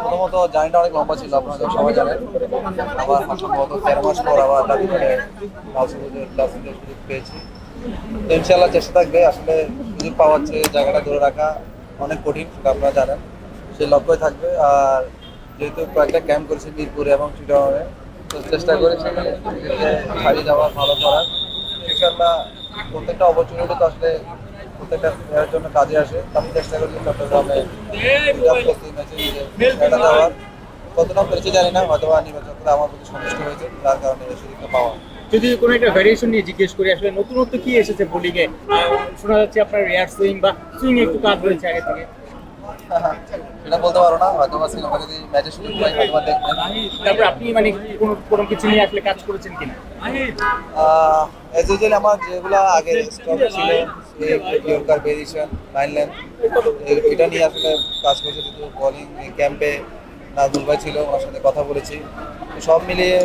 প্রথমত জার্নিটা অনেক লম্বা ছিল, আপনারা সবাই জানেন। আবার সম্ভবত তেরো মাস পর আবার সুযোগ পেয়েছি। ইনশাল্লাহ চেষ্টা থাকবে, আসলে সুযোগ পাওয়ার চেয়ে জায়গাটা ধরে রাখা অনেক কঠিন, সেটা আপনারা জানেন। সেই লক্ষ্যই থাকবে, আর যেহেতু কয়েকটা ক্যাম্প করেছি মিরপুরে এবং চিটাগংয়ে তো চেষ্টা করেছি ছাড়িয়ে যাওয়ার ভালো করার। ইনশাল্লাহ প্রত্যেকটা অপরচুনিটি তো আসলে প্রত্যেকটা প্লেয়ারের জন্য কাজে আসে। আমি চেষ্টা করছি চট্টগ্রামে ম্যাচে সেটা দেওয়ার। কতটা পেরেছি জানি না হয়তো নির্বাচকরা আমার প্রতি সন্তুষ্ট হয়েছে তার কারণে সুযোগটা পাওয়া। যদি কোনো একটা ভ্যারিয়েশন নিয়ে জিজ্ঞেস করি আসলে নতুনত্ব কি এসেছে বোলিং এ? শোনা যাচ্ছে আপনার রেয়ার সুইং বা সুইং একটু কাজ হয়েছে আগে থেকে। সেটা বলতে পারো না হয়তো বা সিনেমা যদি ম্যাচের সুযোগ পাই হয়তো বা দেখবেন তারপর আপনি মানে কোনো কোনো কিছু নিয়ে আসলে কাজ করেছেন কিনা? এজ ইউজুয়ালি আমার যেগুলো আগে স্টক ছিল ইয়র্কার ভেরিয়েশন লাইন লেন্থ এটা নিয়ে আসলে কাজ করেছে যেহেতু বোলিং ক্যাম্পে নাজমুল ভাই ছিল ওনার সাথে কথা বলেছি। সব মিলিয়ে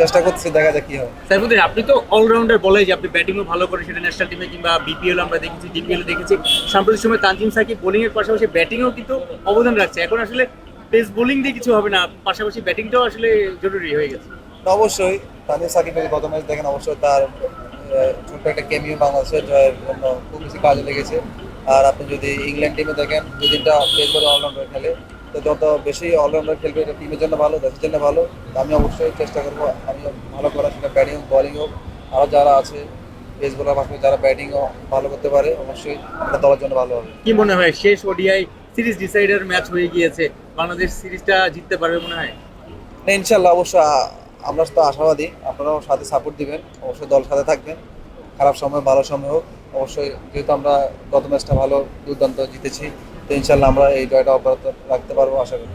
চেষ্টা করছি দেখা যাক কি হয়। সাইফুদ্দিন আপনি তো অলরাউন্ডার বলে যে আপনি ব্যাটিংও ভালো করেন সেটা ন্যাশনাল টিমে কিংবা বিপিএল আমরা দেখেছি ডিপিএল দেখেছি। সাম্প্রতিক সময় তানজিম সাকিব বোলিং এর পাশাপাশি ব্যাটিংও কিন্তু অবদান রাখছে। এখন আসলে পেস বোলিং দিয়ে কিছু হবে না পাশাপাশি ব্যাটিংটাও আসলে জরুরি হয়ে গেছে। তো অবশ্যই। তানজিম সাকিব যদি গত ম্যাচ দেখেন অবশ্যই তার ছোট্ট একটা কেমিও বাংলাদেশের জয়ের জন্য খুব বেশি কাজে লেগেছে। আর আপনি যদি ইংল্যান্ড টিমে দেখেন দুই তিনটা প্লেস করে অলরাউন্ডার খেলে তো যত বেশি অলরাউন্ডার খেলবে এটা টিমের জন্য ভালো দেশের জন্য ভালো। আমি অবশ্যই চেষ্টা করব আমি ভালো করার সেটা ব্যাটিং হোক বলিং হোক আরও যারা আছে পেস বোলার পাশে যারা ব্যাটিংও ভালো করতে পারে অবশ্যই এটা দলের জন্য ভালো হবে। কি মনে হয় শেষ ওডিআই সিরিজ ডিসাইডার ম্যাচ হয়ে গিয়েছে বাংলাদেশ সিরিজটা জিততে পারবে মনে হয়? না, ইনশাল্লাহ অবশ্যই আমরা তো আশাবাদী, আপনারাও সাথে সাপোর্ট দিবেন, অবশ্যই দল সাথে থাকবেন। খারাপ সময়, ভালো সময় হোক, অবশ্যই যেহেতু আমরা গত ম্যাচটা ভালো দুর্দান্ত জিতেছি, তো ইনশাল্লাহ আমরা এই জয়টা অব্যাহত রাখতে পারব, আশা করি।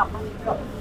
Mau.